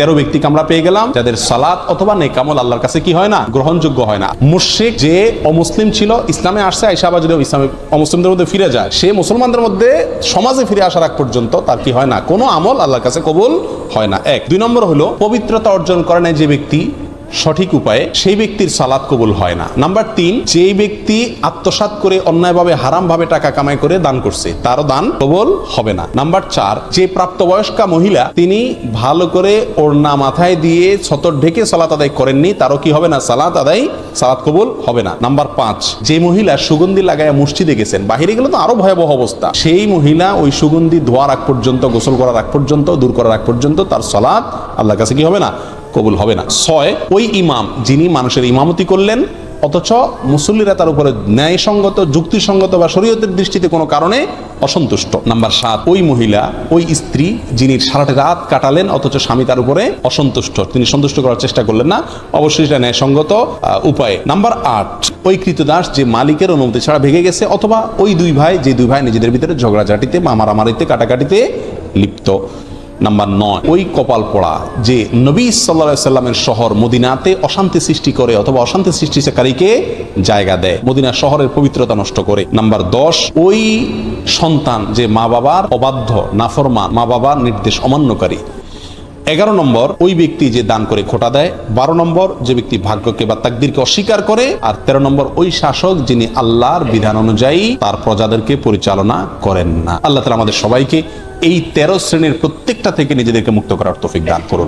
তেরো ব্যক্তিকে আমরা পেয়ে গেলাম। যাদের সালাত অথবা নেকামল আল্লাহর কাছে কি হয় না, গ্রহণযোগ্য হয় না। মুর্শিক যে অমুসলিম ছিল, ইসলামে আসছে আইসা আবার যদি ইসলামে অমুসলিমদের মধ্যে ফিরে যায়, সে মুসলমানদের মধ্যে সমাজে ফিরে আসার আগ পর্যন্ত তার কি হয় না? কোনো আমল আল্লাহর কাছে কবুল হয় না। এক। দুই নম্বর হলো, পবিত্রতা অর্জন করে নেয় যে ব্যক্তি সঠিক উপায়ে সেই ব্যক্তির সালাদ কবুল হয় না। নাম্বার তিন, যেই ব্যক্তি আত্মসাৎ করে অন্যায়ভাবে, হারামভাবে টাকা কামাই করে দান করছে, তারও দান কবল হবে না। নাম্বার চার, যে প্রাপ্তবয়স্কা মহিলা তিনি ভালো করে ওড়না মাথায় দিয়ে ছতর ঢেকে সালাত আদায় করেননি, তারও কি হবে না? সালাত আদায়, সালাত কবুল হবে না। নাম্বার পাঁচ, যে মহিলা সুগন্ধি লাগায় মসজিদে গেছেন, বাহিরে গেলে তো আরও ভয়াবহ অবস্থা। সেই মহিলা ওই সুগন্ধি ধোয়ার আগ পর্যন্ত, গোসল করার আগ পর্যন্ত, দূর করার আগ পর্যন্ত তার সালাত আল্লাহর কাছে কি হবে না? কবুল হবে না। ছয়, ওই ইমাম যিনি মানুষের ইমামতি করলেন, অথচ মুসল্লিরা তার উপরে ন্যায়সঙ্গত, যুক্তিসঙ্গত বা শরীয়তের দৃষ্টিতে কোনো কারণে অসন্তুষ্ট। নাম্বার সাত, ওই মহিলা, ওই স্ত্রী যিনি সারাটা রাত কাটালেন, অথচ স্বামী তার উপরে অসন্তুষ্ট। তিনি সন্তুষ্ট করার চেষ্টা করলেন না, অবশ্যই সেটা ন্যায়সঙ্গত উপায়ে। নাম্বার আট, ওই কৃতদাস যে মালিকের অনুমতি ছাড়া ভেঙে গেছে, অথবা ওই দুই ভাই, যে দুই ভাই নিজেদের ভিতরে ঝগড়াঝাটিতে মারামারিতে কাটাকাটিতে লিপ্ত। নাম্বার নয় ওই কপাল পড়া যে নবী সাল্লা সাল্লামের শহর মদিনাতে অশান্তি সৃষ্টি করে অথবা অশান্তি সৃষ্টিকারীকে জায়গা দেয়, মদিনা শহরের পবিত্রতা নষ্ট করে। নাম্বার দশ, ওই সন্তান যে মা বাবার অবাধ্য, নাফরমান, মা বাবার নির্দেশ অমান্যকারী। এগারো নম্বর, ওই ব্যক্তি যে দান করে খোটা দেয়। বারো নম্বর, যে ব্যক্তি ভাগ্যকে বা তাকদিরকে অস্বীকার করে। আর তেরো নম্বর, ওই শাসক যিনি আল্লাহর বিধান অনুযায়ী তার প্রজাদেরকে পরিচালনা করেন না। আল্লাহ তালা আমাদের সবাইকে এই তেরো শ্রেণির প্রত্যেকটা থেকে নিজেদেরকে মুক্ত করার তৌফিক দান করুন।